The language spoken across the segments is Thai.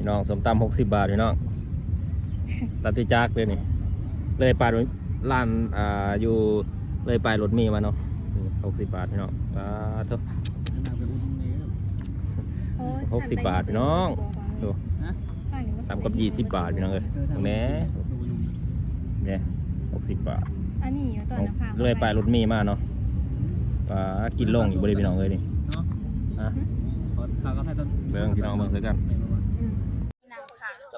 พี่น้องสมตำหกสิบบาทพี่น้องตัดที่จักเลยนี่ เลยไปร้านอ่าอยู่เลยไปรถเมีมาเนาะหกสิบบาทพี่น้องปลาเถอะเอาไปอุ่นนี่โอ้ยหกสิบบาทพี่น้องดูฮะสามกับยี่สิบบาทพี่น้องเอ้ยตรงนี้เนี่ยหกสิบบาทอันนี้อยู่ตัวน้ำผางเลยไปรถเมีมาเนาะปลากินลงอยู่บริเวณพี่น้องเลยนี่เนาะฮะขอข้าวก็ให้ต้นเบิ่งพี่น้องเบิ่งซื้อกันอืมส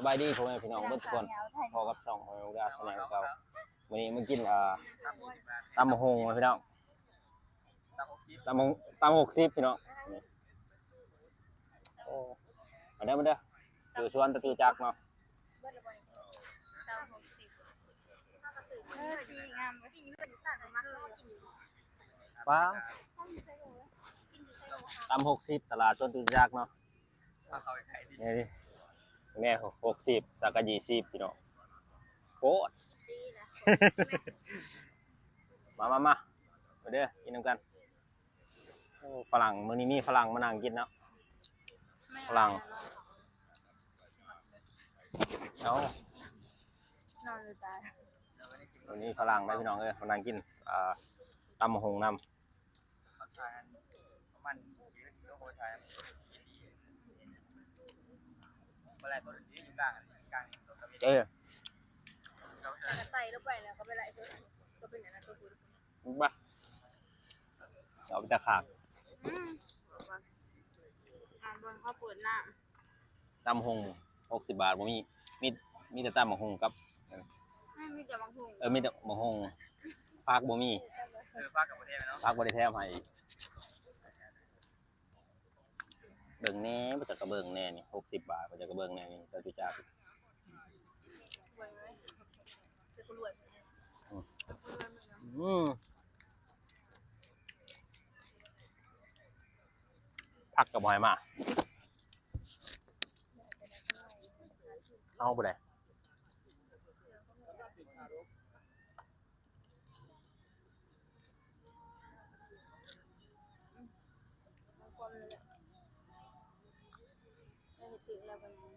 บายดีพ่อแม่พี่น้องเบิ่งทุกคนพอกับสองของเราได้แสดงเราวันนี้มากินอ่าตำมะฮงมาพี่น้องตำมะฮงตำหกสิบพี่น้องนี่โอ้มาเด้อมาเด้ออยู่สวนตะตือจักเนาะเออสีงามกินนี่เป็นสัตว์มากกินว้าวตำหกสิบตลาดสวนตะตือจักเนาะนี่ดิ แม่หกสิบสักกะยี่สิบพี่น้องโคตรมามามามาเด้อกินน้ำกันโอ้ฝรั่งมื้อนี้มีฝรั่งมานั่งกินเนาะฝรั่งเอานอนเลยตายวันนี้ฝรั่งได้พี่น้องเอ้ยมานั่งกินอ่าตำมะฮงน้มันยืนโคชาย เมื่อไรตัวนี้อยู่กลางกลางตัวตะำเจ้ยจะไต่ลงไปแล้วก็ไปไล่ตัวก็เป็นอย่างนั้นตัวคุณบ้าเอาไปตะขาบอืมอ่านบนเขาเปิดหน้าตำมะฮงหกสิบบาทบ่มีมีมีแต่ตำมะฮงกับไม่มีแต่บางทุงเออมีแต่มะฮงผักบ่มีเออภาคกับประเทศเนาะผักบ่ได้แถมให้ เบิ่งแน่บ่จักกระเบิ่งแน่นี่หกสิบบาทบ่จักกระเบิ่งแน่นี่ตะตุจักรวยไหมจะรวยอืมพักกับบอยมาเอาไปเลย ถึงแล้ววันนี้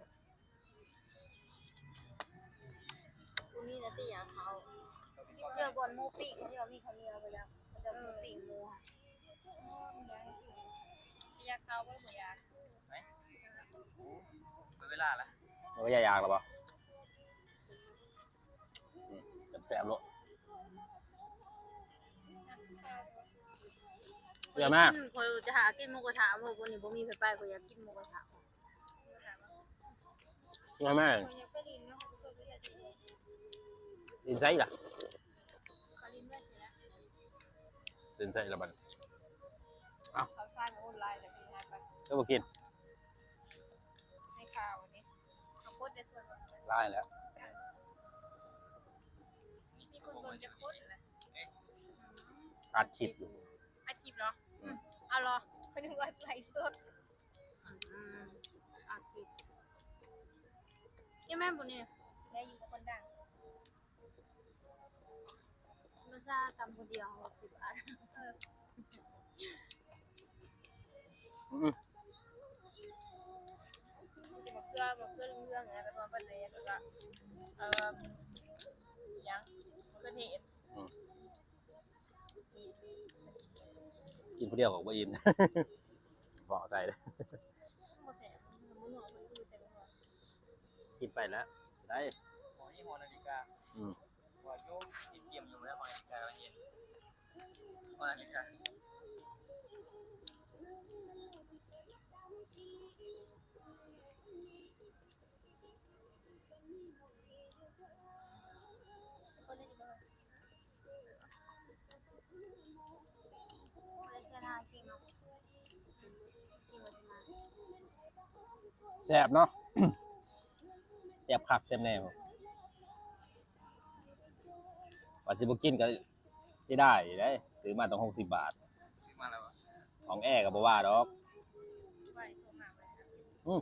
กูนี่นะตีอยากเขาเรือบอลโมปิ้งที่เรามีเขาเรือไปแล้วมันจะโมปิ้งโมะอยากเขาก็ไม่อยากไหมเวลาละมันก็ยายากหรอปะจับแสบโลเยอะมากพอจะหากินหมูกระทะพอวันนี้ผมมีไฟไปพออยากกินหมูกระทะ เยอะมากดินไซส์ล่ะดินไซส์ละบันเขาสร้างออนไลน์แต่พี่นายไปก็มากินในข่าววันนี้เขาโคตรในส่วนไล่แล้วมีคนโดนจะโคตรเลยอัดคลิปอยู่อาชีพเหรอเอาเหรอไปดูว่าไลฟ์สดอาชีพ ยังแม่บุญนี่แม่อยู่กับคนดังมาซาทำคนเดียวหกสิบบาทอืมบอกเกลือบอกเกลือเรื่องอะไรไปมาเป็นอะไรแล้วก็เอ่อยังประเทศกินผู้เดียวของบ่อิ่มบอกใจเลย โมเสสมุนหัวมันคือเต็มหัว กินไปแล้วได้หอยี่ห้อนาฬิกาอืมหัวโยกกินเกี่ยมอยู่แล้วหอนาฬิกาเย็นหอนาฬิกาคนนี้บ้างไม่ใช่นาคิงเนาะคิงมาใช่ไหมแซ่บเนาะ แซ่บคักแซ่บแน่ผมว่าสิบกินก็สิได้ได้ถือมาต้องหกสิบบาท ซื้อมาแล้วของแอร์กับบ่ว่าดอกไปโทรมาไปอืม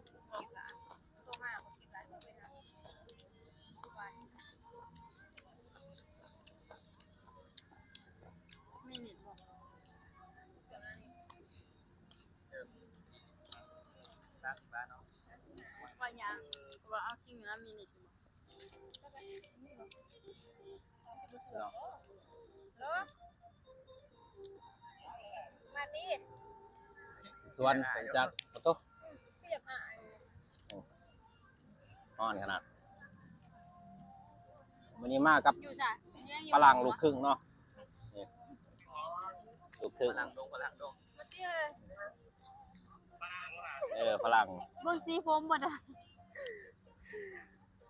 นั้นนี่ร้านร้านเนาะวันปัญญาว่าเอาจริงนะมีนิดพี่น้องเนาะมาดิส่วนเป็นจากประตูพี่อยากหายอ่อนขนาดวันนี้มากับอยู่จ้ะยังอยู่ฝรั่งลูกครึ่งเนาะนี่ลูกครึ่งพลังลงพลังลงมาดิเลย เออฝรั่งเบิ่งสีผมหมดอะ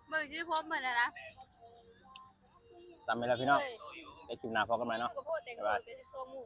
เบิ่งสีผมหมดอะนะจำไม่แล้วพี่น้องไปคลิปหน้าพอกันไหมเนาะ ก็โพดแต่งตัวเป็นโซมู